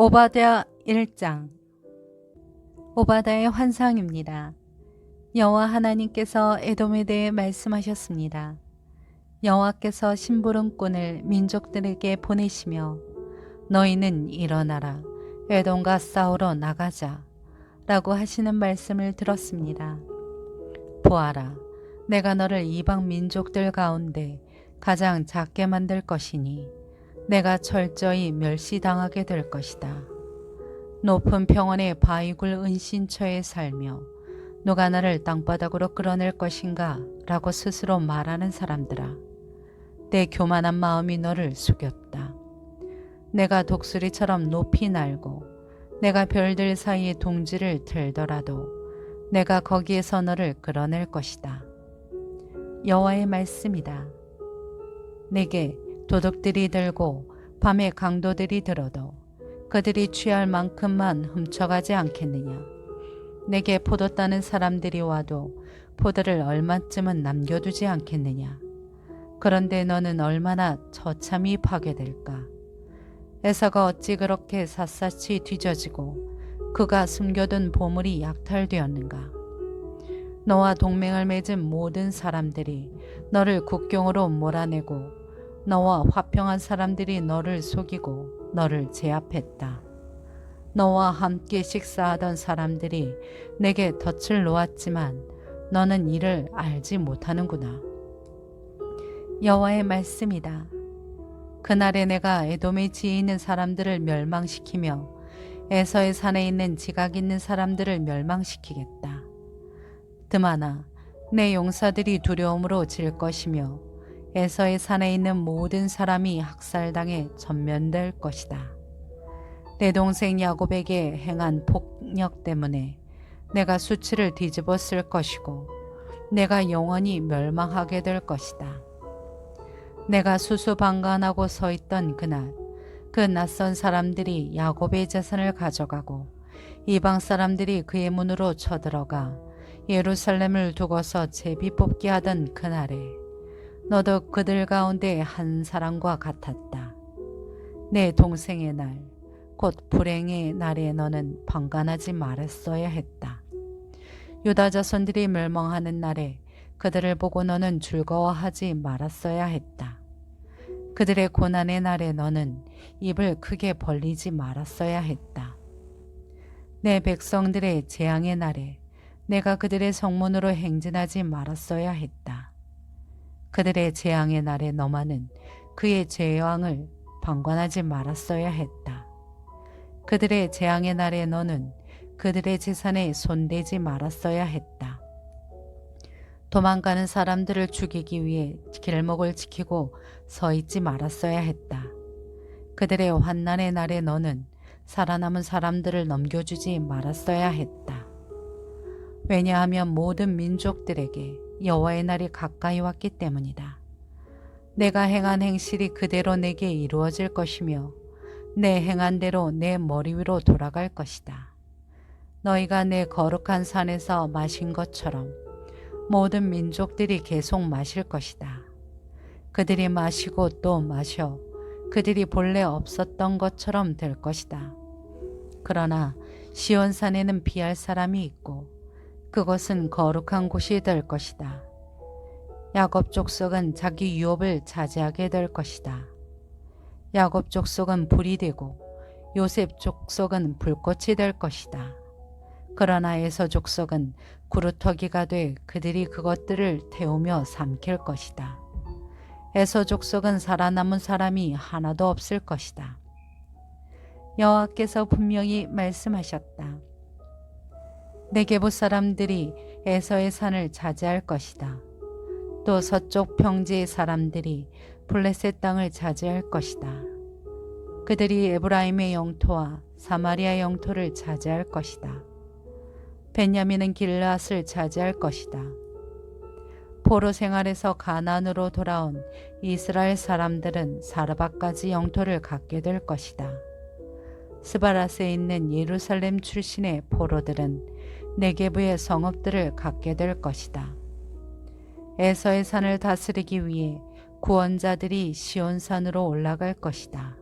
오바댜 1장 오바다의 환상입니다. 여호와 하나님께서 에돔에 대해 말씀하셨습니다. 여호와께서 심부름꾼을 민족들에게 보내시며 너희는 일어나라 에돔과 싸우러 나가자 라고 하시는 말씀을 들었습니다. 보아라 내가 너를 이방 민족들 가운데 가장 작게 만들 것이니 내가 철저히 멸시당하게 될 것이다. 높은 평원의 바위굴 은신처에 살며 누가 나를 땅바닥으로 끌어낼 것인가 라고 스스로 말하는 사람들아. 내 교만한 마음이 너를 속였다. 내가 독수리처럼 높이 날고 내가 별들 사이에 둥지를 들더라도 내가 거기에서 너를 끌어낼 것이다. 여호와의 말씀이다. 내게 도둑들이 들고 밤에 강도들이 들어도 그들이 취할 만큼만 훔쳐가지 않겠느냐. 내게 포도 따는 사람들이 와도 포도를 얼마쯤은 남겨두지 않겠느냐. 그런데 너는 얼마나 처참히 파괴될까. 에서가 어찌 그렇게 샅샅이 뒤져지고 그가 숨겨둔 보물이 약탈되었는가. 너와 동맹을 맺은 모든 사람들이 너를 국경으로 몰아내고 너와 화평한 사람들이 너를 속이고 너를 제압했다. 너와 함께 식사하던 사람들이 내게 덫을 놓았지만 너는 이를 알지 못하는구나. 여호와의 말씀이다. 그날에 내가 에돔에 지혜 있는 사람들을 멸망시키며 에서의 산에 있는 지각 있는 사람들을 멸망시키겠다. 드마나 내 용사들이 두려움으로 질 것이며 에서의 산에 있는 모든 사람이 학살당해 전면될 것이다. 내 동생 야곱에게 행한 폭력 때문에 내가 수치를 뒤집어 쓸 것이고 내가 영원히 멸망하게 될 것이다. 내가 수수방관하고 서 있던 그날 그 낯선 사람들이 야곱의 재산을 가져가고 이방 사람들이 그의 문으로 쳐들어가 예루살렘을 두고서 제비 뽑기 하던 그날에 너도 그들 가운데 한 사람과 같았다. 내 동생의 날, 곧 불행의 날에 너는 방관하지 말았어야 했다. 유다 자손들이 멸망하는 날에 그들을 보고 너는 즐거워하지 말았어야 했다. 그들의 고난의 날에 너는 입을 크게 벌리지 말았어야 했다. 내 백성들의 재앙의 날에 내가 그들의 성문으로 행진하지 말았어야 했다. 그들의 재앙의 날에 너만은 그의 재앙을 방관하지 말았어야 했다. 그들의 재앙의 날에 너는 그들의 재산에 손대지 말았어야 했다. 도망가는 사람들을 죽이기 위해 길목을 지키고 서 있지 말았어야 했다. 그들의 환난의 날에 너는 살아남은 사람들을 넘겨주지 말았어야 했다. 왜냐하면 모든 민족들에게 여호와의 날이 가까이 왔기 때문이다. 내가 행한 행실이 그대로 내게 이루어질 것이며 내 행한 대로 내 머리 위로 돌아갈 것이다. 너희가 내 거룩한 산에서 마신 것처럼 모든 민족들이 계속 마실 것이다. 그들이 마시고 또 마셔 그들이 본래 없었던 것처럼 될 것이다. 그러나 시온산에는 피할 사람이 있고 그것은 거룩한 곳이 될 것이다. 야곱 족속은 자기 유업을 차지하게 될 것이다. 야곱 족속은 불이 되고 요셉 족속은 불꽃이 될 것이다. 그러나 에서 족속은 구루터기가 돼 그들이 그것들을 태우며 삼킬 것이다. 에서 족속은 살아남은 사람이 하나도 없을 것이다. 여호와께서 분명히 말씀하셨다. 네게부 사람들이 에서의 산을 차지할 것이다. 또 서쪽 평지의 사람들이 블레셋 땅을 차지할 것이다. 그들이 에브라임의 영토와 사마리아 영토를 차지할 것이다. 베냐민은 길앗을 차지할 것이다. 포로 생활에서 가난으로 돌아온 이스라엘 사람들은 사르바까지 영토를 갖게 될 것이다. 스바라스에 있는 예루살렘 출신의 포로들은 네게부의 성읍들을 갖게 될 것이다. 에서의 산을 다스리기 위해 구원자들이 시온산으로 올라갈 것이다.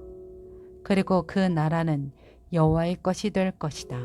그리고 그 나라는 여호와의 것이 될 것이다.